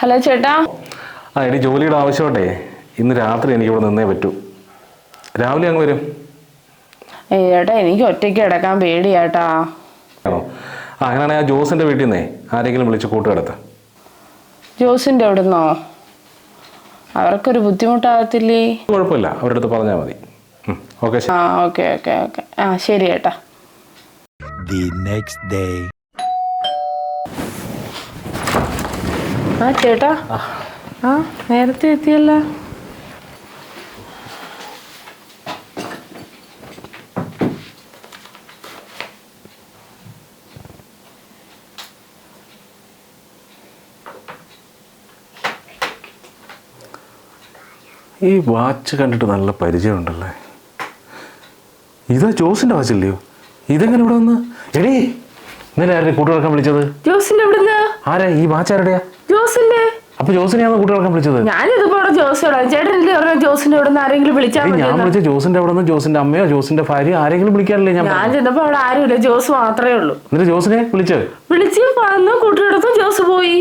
Hello ചേട്ടാ. ആ എടി ജോലിയുടെ ആവശ്യമായിട്ടേ ഇന്ന് രാത്രി എനിക്ക് ഇവിടെ നിന്നേ പറ്റൂ. രാവിലെ അങ്ങ് വരും. ഏ, ചേട്ടാ എനിക്ക് ഒറ്റയ്ക്ക് കിടക്കാൻ പേടിയാട്ടാ. ആണോ? ആ അങ്ങനെയാണെങ്കിൽ ആ ജോസിന്റെ വീട്ടിൽ നിന്നേ ആരെങ്കിലും വിളിച്ച് കൂട്ടുകിടത്ത് ജോസിന്റെ അവിടുന്നോ? അവർക്കൊരു ബുദ്ധിമുട്ടാകത്തില്ലേ? കുഴപ്പമില്ല അവരുടെ അടുത്ത് പറഞ്ഞാൽ മതി ഓക്കെ ആ ഓക്കെ ഓക്കെ ഓക്കെ. ആ ശരി ചേട്ടാ. The next day. ആ ചേട്ടാ. ആ നേരത്തെ എത്തിയല്ല. ഈ വാച്ച് കണ്ടിട്ട് നല്ല പരിചയമുണ്ടല്ലേ? ഇതാ വാച്ച് വാച്ചല്ലയോ? ഇതെങ്ങനെ ഇവിടെ വന്ന്? എടീ ഇന്നലെ ആരുടെ കൂട്ടുകാർക്കാൻ വിളിച്ചത്? ജോസിന്റെ ആരാ ഈ വാച്ച് ആരുടെയാ? ജോസിന്റെ അപ്പൊ ജോസിനെയാണ് കൂട്ടുകാർക്കാൻ വിളിച്ചത്? ഞാനിതിപ്പോ ഇവിടെ ജോസ് ചേട്ടൻ പറഞ്ഞ ജോസിന്റെ അവിടുന്ന് ആരെങ്കിലും വിളിച്ചാൽ ഏയ്, മതി ഞാൻ വിളിച്ച ജോസിന്റെ അവിടെ നിന്ന് ജോസിന്റെ അമ്മയോ ജോസിന്റെ ഭാര്യ ആരെങ്കിലും വിളിക്കാറില്ലേ ഞാൻ ഞാൻ ചെന്നപ്പോ അവിടെ ഇല്ല ജോസ് മാത്രമേ ഉള്ളൂ. എന്നിട്ട് ജോസിനെ വിളിച്ചത് വിളിച്ച് വന്നു കൂട്ടിയെടുത്തും ജോസ് പോയി.